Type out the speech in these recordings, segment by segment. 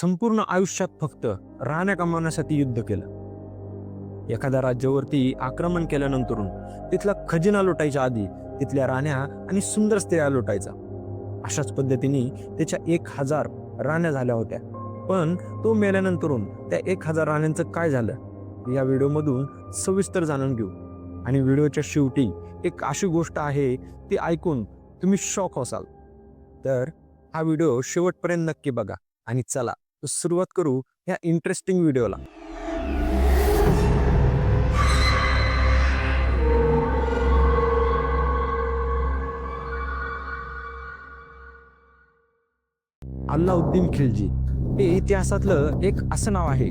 संपूर्ण आयुष्यात फक्त राहण्या कमावण्यासाठी युद्ध केलं. एखाद्या राज्यावरती आक्रमण केल्यानंतरून तिथला खजिना लुटायच्या आधी तिथल्या राण्या आणि सुंदर स्त्रिया लुटायचा. अशाच पद्धतीने त्याच्या एक हजार राण्या झाल्या होत्या. पण तो मेल्यानंतरून त्या एक हजार राण्यांचं काय झालं? या व्हिडिओमधून सविस्तर जाणून घेऊ. आणि व्हिडिओच्या शेवटी एक अशी गोष्ट आहे ती ऐकून तुम्ही शॉक असाल तर हा व्हिडिओ शेवटपर्यंत नक्की बघा आणि चला. सुरुवात करू ह्या इंटरेस्टिंग व्हिडिओला अल्लाउद्दीन खिलजी. हे इतिहासातलं एक असं नाव आहे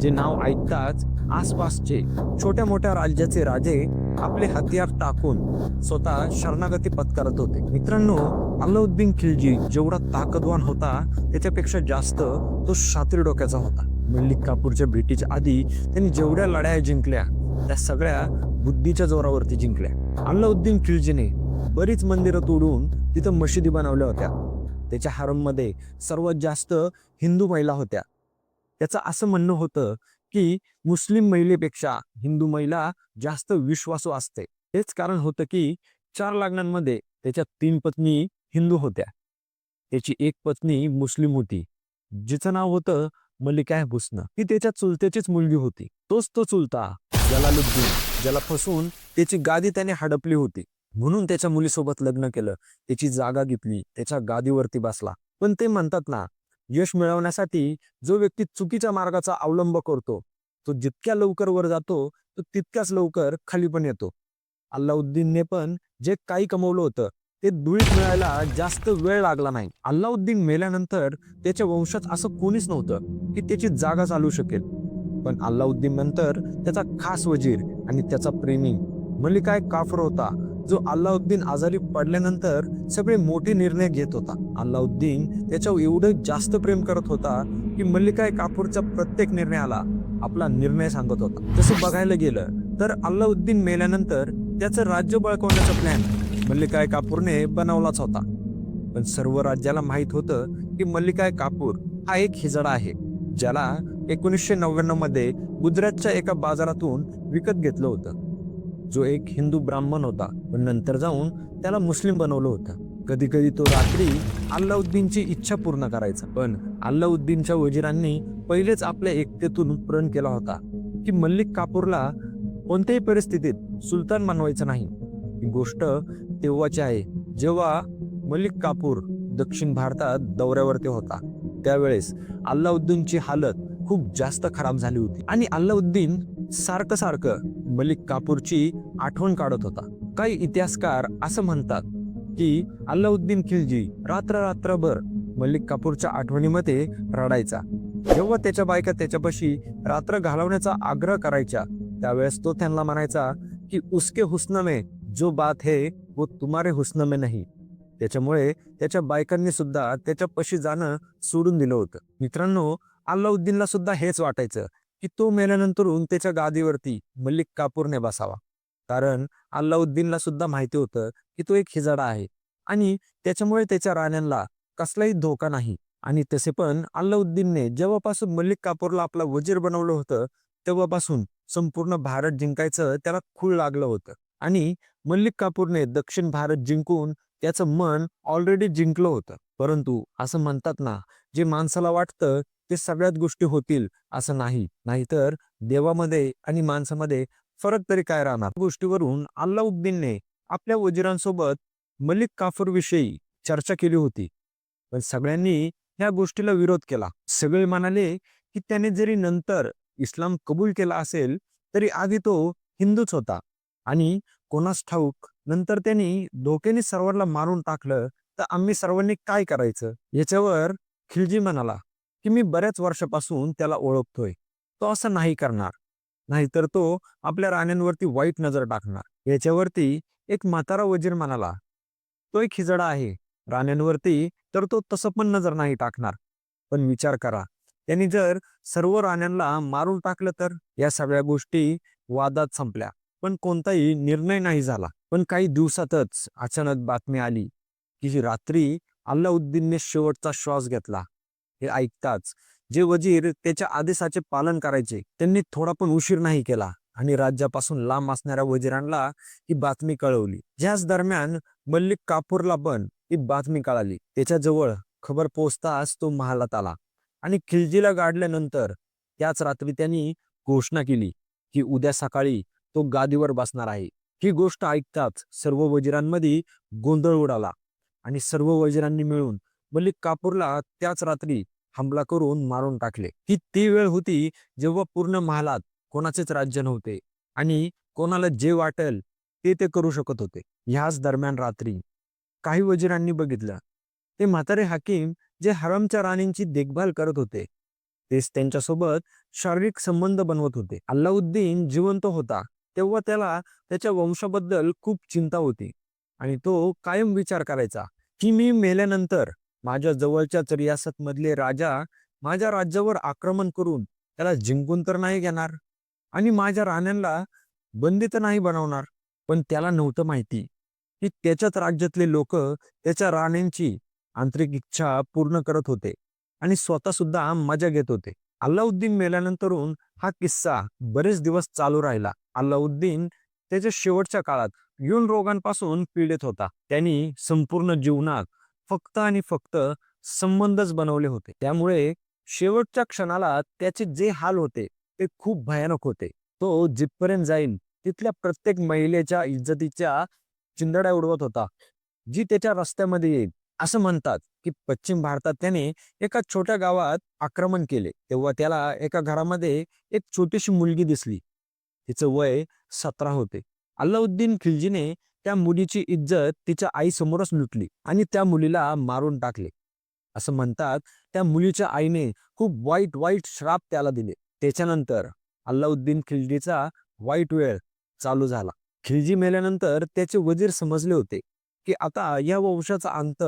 जे नाव ऐकताच आसपासचे छोट्या मोठ्या राज्याचे राजे आपले हतियार टाकून स्वतः शरणागती पत्करत होते. मित्रांनो अल्लाउद्दीन खिलजी जेवढा ताकदवान होता त्याच्यापेक्षा जास्त तो शात्री डोक्याचा होता. मल्लिक कापूरच्या भेटीच्या आधी त्यांनी जेवढ्या लढाया जिंकल्या त्या सगळ्या बुद्धीच्या जोरावरती जिंकल्या. अल्लाउद्दीन खिलजीने बरीच मंदिरं तोडून तिथं मशिदी बनवल्या होत्या. त्याच्या हारममध्ये सर्वात जास्त हिंदू महिला होत्या. त्याचं असं म्हणणं होतं की मुस्लिम महिलेपेक्षा हिंदू महिला जास्त विश्वासू असते. हेच कारण होतं की चार लग्नांमध्ये त्याच्या तीन पत्नी हिंदू होत्या. त्याची एक पत्नी मुस्लिम होती. जिचं नाव होतं मलिका हुस्न. ती त्याच्या चुलत्याचीच मुलगी होती. तोच तो चुलता जलालुद्दीन. ज्याला फसून त्याची गादी त्याने हडपली होती. म्हणून त्याच्या मुलीसोबत लग्न केलं. त्याची जागा घेतली. त्याच्या गादीवरती बसला. पण ते म्हणतात ना यश मिळवण्यासाठी जो व्यक्ती चुकीच्या मार्गाचा अवलंब करतो तो जितक्या लवकर वर जातो तो तितक्याच लवकर खाली पण येतो. अल्लाउद्दीनने पण जे काही कमवलं होतं ते धुळीत मिळायला जास्त वेळ लागला नाही. अल्लाउद्दीन मेल्यानंतर त्याच्या वंशात असं कोणीच नव्हतं की त्याची जागा चालू शकेल. पण अल्लाउद्दीन नंतर त्याचा खास वजीर आणि त्याचा प्रेमी मलिकाय काफर होता जो अल्लाउद्दीन आजारी पडल्यानंतर सगळे मोठे निर्णय घेत होता. अल्लाउद्दीन त्याच्यावर एवढं जास्त प्रेम करत होता की मल्लिकाय काफूरचा प्रत्येक निर्णयाला आपला निर्णय सांगत होता. तसं बघायला गेलं तर अल्लाउद्दीन मेल्यानंतर त्याचं राज्य बळकवण्याचा प्लॅन मल्लिकाय कापूरने बनवलाच होता. पण सर्व राज्याला माहीत होतं की मल्लिकाय कापूर हा एक हिजडा आहे ज्याला एकोणीसशे नव्याण्णवमध्ये गुजरातच्या एका बाजारातून विकत घेतलं होतं. जो एक हिंदू ब्राह्मण होता पण नंतर जाऊन त्याला मुस्लिम बनवलं होतं. कधी कधी तो रात्री अल्लाउद्दीनची इच्छा पूर्ण करायचा पण अल्लाउद्दीनच्या वजिरांनी पहिलेच आपल्या एकतेतून प्रण केला होता की मल्लिक कापूरला कोणत्याही परिस्थितीत सुलतान मानवायचं नाही. ही गोष्ट तेव्हाची आहे जेव्हा मलिक कापूर दक्षिण भारतात दौऱ्यावरती होता. त्यावेळेस अल्लाउद्दीनची हालत खूप जास्त खराब झाली होती आणि अल्लाउद्दीन सारखं सारखं मलिक कापूरची आठवण काढत होता. काही इतिहासकार असं म्हणतात की अल्लाउद्दीन खिलजी रात्र रात्रभर मलिक कापूरच्या आठवणीमध्ये रडायचा. जेव्हा त्याच्या बायका त्याच्यापाशी रात्र घालवण्याचा आग्रह करायच्या त्यावेळेस तो त्यांना म्हणायचा की उसके हुस्न में जो बात है वो तुम्हारे हुस्न में नाही. त्याच्यामुळे त्याच्या बायकांनी सुद्धा त्याच्यापाशी जाणं सोडून दिलं होतं. मित्रांनो अल्लाउद्दीनला सुद्धा हेच वाटायचं की तो मेल्यानंतरून त्याच्या गादीवरती मल्लिक कापूरने बसावा. कारण अल्लाउद्दीनला सुद्धा माहिती होतं की तो एक हिजाडा आहे आणि त्याच्यामुळे त्याच्या राण्यांना कसलाही धोका नाही. आणि तसे पण अल्लाउद्दीनने जेव्हापासून मल्लिक कापूरला आपला वजीर बनवलं होतं तेव्हापासून संपूर्ण भारत जिंकायचं त्याला खूळ लागलं होतं. आणि मल्लिक कापूरने दक्षिण भारत जिंकून त्याचं मन ऑलरेडी जिंकलं होतं. परंतु असं म्हणतात ना जे माणसाला वाटतं ते सगळ्यात गोष्टी होतील असं नाही. नाहीतर देवामध्ये आणि माणसामध्ये फरक तरी काय राहणार? गोष्टीवरून अल्लाउद्दीनने आपल्या वजिरांसोबत मलिक काफूर विषयी चर्चा केली होती. पण सगळ्यांनी ह्या गोष्टीला विरोध केला. सगळे म्हणाले की त्याने जरी नंतर इस्लाम कबूल केला असेल तरी आधी तो हिंदूच होता. आणि कोणास ठाऊक नंतर त्यांनी धोक्याने सर्वांना मारून टाकलं तर आम्ही सर्वांनी काय करायचं? याच्यावर खिलजी म्हणाला की मी बऱ्याच वर्षापासून त्याला ओळखतोय. तो असं नाही करणार. नाहीतर तो आपल्या राण्यांवरती वाईट नजर टाकणार. याच्यावरती एक म्हातारा वजीर म्हणाला तो एक खिजडा आहे. राण्यांवरती तर तो तसं पण नजर नाही टाकणार. पण विचार करा त्यांनी जर सर्व राण्यांना मारून टाकलं तर या सगळ्या गोष्टी वादात संपल्या. पण कोणताही निर्णय नाही झाला. पण काही दिवसातच अचानक बातमी आली की रात्री अल्लाउद्दीनने शेवटचा श्वास घेतला. हे ऐकताच जे वजीर त्याच्या आदेशाचे पालन करायचे त्यांनी थोडा पण उशीर नाही केला आणि राज्यापासून लांब असणाऱ्या वजिरांना ही बातमी कळवली. ज्याच दरम्यान मल्लिक कापूरला पण ती बातमी कळाली. त्याच्याजवळ खबर पोचताच तो महालात आला आणि खिलजीला गाडल्यानंतर त्याच रात्री त्यांनी घोषणा केली की उद्या सकाळी तो गादीवर बसणार आहे. ही गोष्ट ऐकताच सर्व वजिरांमध्ये गोंधळ उडाला आणि सर्व वजिरांनी मिळून मलिक कापूरला त्याच रात्री हमला करून मारून टाकले. ही ती वेळ होती जेव्हा पूर्ण महालात कोणाचेच राज्य नव्हते आणि कोणाला जे वाटेल ते ते करू शकत होते. ह्याच दरम्यान रात्री काही वजिरांनी बघितलं. ते म्हातारे हाकीम जे हरमच्या राणींची देखभाल करत होते तेच त्यांच्यासोबत शारीरिक संबंध बनवत होते. अल्लाउद्दीन जिवंत होता तेव्हा त्याला त्याच्या वंशाबद्दल खूप चिंता होती आणि तो कायम विचार करायचा की मी मेल्यानंतर माझ्या जवळच्याच रियासत मधले राजा माझ्या राज्यावर आक्रमण करून त्याला जिंकून तर नाही घेणार आणि माझ्या राण्यांना बंदी तर नाही बनवणार पण त्याला नव्हतं माहिती. की त्याच्याच राज्यातले लोक त्याच्या राण्यांची आंतरिक इच्छा पूर्ण करत होते आणि स्वतः सुद्धा मजा घेत होते. अल्लाउद्दीन मेल्यानंतरून हा किस्सा बरेच दिवस चालू राहिला. अल्लाउद्दीन त्याच्या शेवटच्या काळात यून रोगांपासून पीडित होता. त्यांनी संपूर्ण जीवनात फक्त आणि फक्त संबंधच बनवले होते. त्यामुळे शेवटच्या क्षणाला त्याचे जे हाल होते ते खूप भयानक होते. तो जिथपर्यंत जाईल तिथल्या प्रत्येक महिलेच्या इज्जतीच्या चिंदड्या उडवत होता जी त्याच्या रस्त्यामध्ये येईल. असं म्हणतात की पश्चिम भारतात त्याने एका छोट्या गावात आक्रमण केले. तेव्हा त्याला एका घरामध्ये एक छोटीशी मुलगी दिसली. तिचं वय सतरा होते. अल्लाउद्दीन खिलजीने त्या मुलीची इज्जत तिच्या आईसमोरच लुटली आणि त्या मुलीला मारून टाकले. असं म्हणतात त्या मुलीच्या आईने खूप वाईट वाईट श्राप त्याला दिले. त्याच्यानंतर अल्लाउद्दीन खिलजीचा वाईट वेळ चालू झाला. खिलजी मेल्यानंतर त्याचे वजीर समजले होते की आता या वंशाचा अंत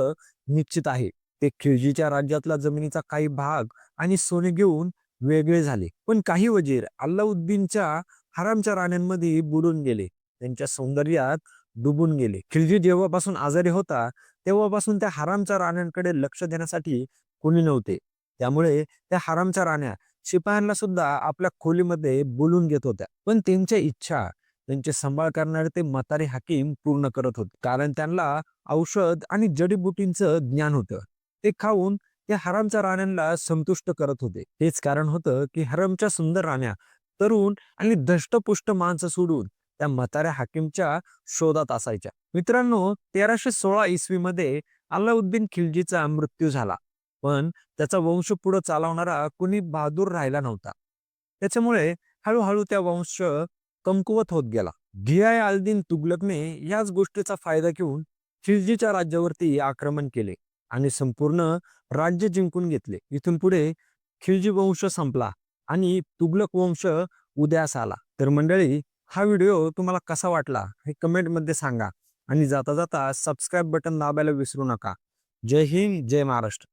निश्चित आहे. ते खिलजीच्या राज्यातला जमिनीचा काही भाग आणि सोने घेऊन वेगळे झाले. पण काही वजीर अल्लाउद्दीनच्या हरामच्या राण्यांमध्ये बुडून गेले. त्यांच्या सौंदर्यात डुबून गेले. खिलजी जेव्हापासून आजारी होता तेव्हापासून त्या हरामच्या राण्यांकडे लक्ष देण्यासाठी कोणी नव्हते. त्यामुळे त्या हरामच्या राण्या शिपायांना सुद्धा आपल्या खोलीमध्ये बोलून घेत होत्या. पण त्यांच्या इच्छा त्यांचे सांभाळ करणारे ते म्हातारे हाकीम पूर्ण करत होते. कारण त्यांना औषध आणि जडीबुटींचं ज्ञान होतं. ते खाऊन ते हरामच्या राण्यांना संतुष्ट करत होते. हेच कारण होतं की हरमच्या सुंदर राण्या तरुण आणि धष्टपुष्ट माणसं सोडून त्या म्हाताऱ्या हाकीमच्या शोधात असायच्या. मित्रांनो तेराशे सोळा इसवी मध्ये अल्लाउद्दीन खिलजीचा मृत्यू झाला. पण त्याचा वंश पुढे चालवणारा कुणी बहादूर राहिला नव्हता. त्याच्यामुळे हळूहळू त्या वंश कमकुवत होत गेला. घियाय आलदिन तुगलकने याच गोष्टीचा फायदा घेऊन खिलजीच्या राज्यावरती आक्रमण केले आणि संपूर्ण राज्य जिंकून घेतले. इथून पुढे खिलजी वंश संपला आणि तुगलक वंश उदयास आला. तर मंडळी हा व्हिडिओ तुम्हाला कसा वाटला हे कमेंटमध्ये सांगा आणि जाता जाता सबस्क्राईब बटन दाबायला विसरू नका. जय हिंद जय महाराष्ट्र.